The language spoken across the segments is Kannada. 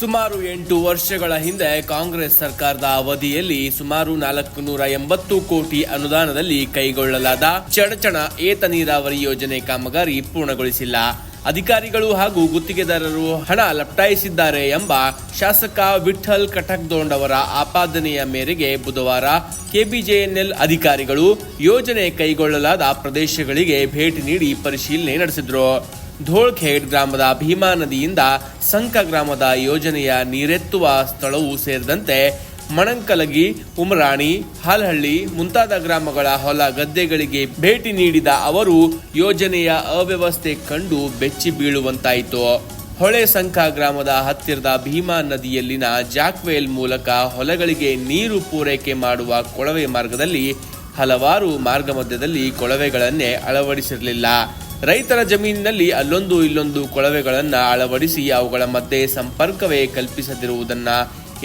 ಸುಮಾರು ಎಂಟು ವರ್ಷಗಳ ಹಿಂದೆ ಕಾಂಗ್ರೆಸ್ ಸರ್ಕಾರದ ಅವಧಿಯಲ್ಲಿ ಸುಮಾರು ನಾಲ್ಕು ನೂರ ಎಂಬತ್ತು ಕೋಟಿ ಅನುದಾನದಲ್ಲಿ ಕೈಗೊಳ್ಳಲಾದ ಚಡಚಣ ಏತ ನೀರಾವರಿ ಯೋಜನೆ ಕಾಮಗಾರಿ ಪೂರ್ಣಗೊಳಿಸಿಲ್ಲ. ಅಧಿಕಾರಿಗಳು ಹಾಗೂ ಗುತ್ತಿಗೆದಾರರು ಹಣ ಲಪ್ಟಾಯಿಸಿದ್ದಾರೆ ಎಂಬ ಶಾಸಕ ವಿಠಲ್ ಕಟಕ್ದೋಂಡ್ ಅವರ ಆಪಾದನೆಯ ಮೇರೆಗೆ ಬುಧವಾರ ಕೆಬಿಜೆಎನ್ಎಲ್ ಅಧಿಕಾರಿಗಳು ಯೋಜನೆ ಕೈಗೊಳ್ಳಲಾದ ಪ್ರದೇಶಗಳಿಗೆ ಭೇಟಿ ನೀಡಿ ಪರಿಶೀಲನೆ ನಡೆಸಿದ್ರು. ಧೋಳ್ಖೇಡ್ ಗ್ರಾಮದ ಭೀಮಾ ನದಿಯಿಂದ ಸಂಕ ಗ್ರಾಮದ ಯೋಜನೆಯ ನೀರೆತ್ತುವ ಸ್ಥಳವೂ ಸೇರಿದಂತೆ ಮಣಂಕಲಗಿ, ಉಮರಾಣಿ, ಹಾಲಹಳ್ಳಿ ಮುಂತಾದ ಗ್ರಾಮಗಳ ಹೊಲ ಗದ್ದೆಗಳಿಗೆ ಭೇಟಿ ನೀಡಿದ ಅವರು, ಯೋಜನೆಯ ಅವ್ಯವಸ್ಥೆ ಕಂಡು ಬೆಚ್ಚಿ ಬೀಳುವಂತಾಯಿತು. ಹೊಳೆ ಸಂಕ ಗ್ರಾಮದ ಹತ್ತಿರದ ಭೀಮಾ ನದಿಯಲ್ಲಿನ ಜಾಕ್ವೇಲ್ ಮೂಲಕ ಹೊಲಗಳಿಗೆ ನೀರು ಪೂರೈಕೆ ಮಾಡುವ ಕೊಳವೆ ಮಾರ್ಗದಲ್ಲಿ ಹಲವಾರು ಮಾರ್ಗ ಮಧ್ಯದಲ್ಲಿ ಕೊಳವೆಗಳನ್ನೇ ಅಳವಡಿಸಿರಲಿಲ್ಲ. ರೈತರ ಜಮೀನಿನಲ್ಲಿ ಅಲ್ಲೊಂದು ಇಲ್ಲೊಂದು ಕೊಳವೆಗಳನ್ನು ಅಳವಡಿಸಿ ಅವುಗಳ ಮಧ್ಯೆ ಸಂಪರ್ಕವೇ ಕಲ್ಪಿಸದಿರುವುದನ್ನು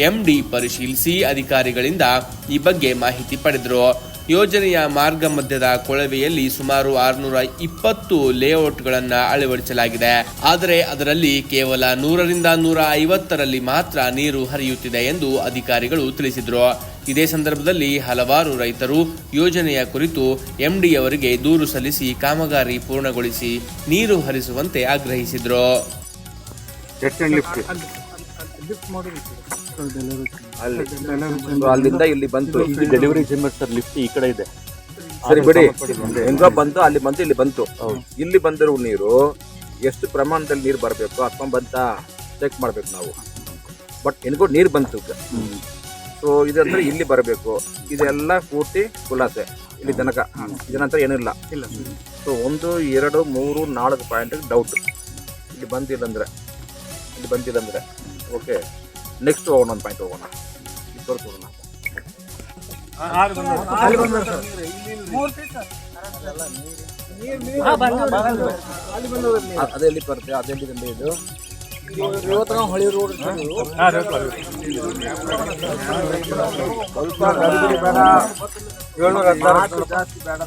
ಎಂಡಿ ಪರಿಶೀಲಿಸಿ ಅಧಿಕಾರಿಗಳಿಂದ ಈ ಬಗ್ಗೆ ಮಾಹಿತಿ ಪಡೆದರು. ಯೋಜನೆಯ ಮಾರ್ಗ ಮಧ್ಯದ ಕೊಳವೆಯಲ್ಲಿ ಸುಮಾರು ಆರುನೂರ ಇಪ್ಪತ್ತು ಲೇಔಟ್ಗಳನ್ನು ಅಳವಡಿಸಲಾಗಿದೆ ಆದರೆ ಅದರಲ್ಲಿ ಕೇವಲ ನೂರರಿಂದ ನೂರ ಐವತ್ತರಲ್ಲಿ ಮಾತ್ರ ನೀರು ಹರಿಯುತ್ತಿದೆ ಎಂದು ಅಧಿಕಾರಿಗಳು ತಿಳಿಸಿದರು ಇದೇ ಸಂದರ್ಭದಲ್ಲಿ ಹಲವಾರು ರೈತರು ಯೋಜನೆಯ ಕುರಿತು ಎಂಡಿ ಅವರಿಗೆ ದೂರು ಸಲ್ಲಿಸಿ ಕಾಮಗಾರಿ ಪೂರ್ಣಗೊಳಿಸಿ ನೀರು ಹರಿಸುವಂತೆ ಆಗ್ರಹಿಸಿದರು ಅಲ್ಲಿ. So ಅಲ್ಲಿಂದ ಇಲ್ಲಿ ಬಂತು. ಡೆಲಿವರಿ ಸರ್ ಲಿಫ್ಟ್ ಈ ಕಡೆ ಇದೆ. ಸರಿ ಬಿಡಿ. ಹೆಂಗೋ ಬಂತು ಅಲ್ಲಿ ಬಂತು ಇಲ್ಲಿ ಬಂತು. ಇಲ್ಲಿ ಬಂದಿರೋ ನೀರು ಎಷ್ಟು ಪ್ರಮಾಣದಲ್ಲಿ ನೀರು ಬರಬೇಕು ಅಥವಾ ಬಂತ ಚೆಕ್ ಮಾಡ್ಬೇಕು ನಾವು. ಬಟ್ ಹೆಂಗೋ ನೀರು ಬಂತು ಸೊ ಇದಂದ್ರೆ ಇಲ್ಲಿ ಬರಬೇಕು. ಇದೆಲ್ಲ ಪೂರ್ತಿ ಖುಲಾಸೆ ಇಲ್ಲಿ ತನಕ. ಇದನಂತರ ಏನಿಲ್ಲ. ಇಲ್ಲ ಸೊ ಒಂದು ಎರಡು ಮೂರು ನಾಲ್ಕು ಪಾಯಿಂಟ್ ಡೌಟ್ ಇಲ್ಲಿ ಬಂದಿಲ್ಲ ಅಂದ್ರೆ ಇಲ್ಲಿ ಬಂದಿಲ್ಲ ಅಂದ್ರೆ. ಓಕೆ ನೆಕ್ಸ್ಟ್ ಹೋಗೋಣ ಒಂದು ಪಾಯಿಂಟ್ ಹೋಗೋಣ ಇಬ್ಬರು ಅ- ಅದೆಲ್ಲಿ ಬರುತ್ತೆ? ಅದೆಲ್ಲಿ ಬಂದೆ ಇದು? ಸ್ವಲ್ಪ ಗಡಿಬಿಡಿ ಬೇಡ ಏಳ್ನೂರ ಹದಿನಾರು ಜಾಸ್ತಿ ಬೇಡ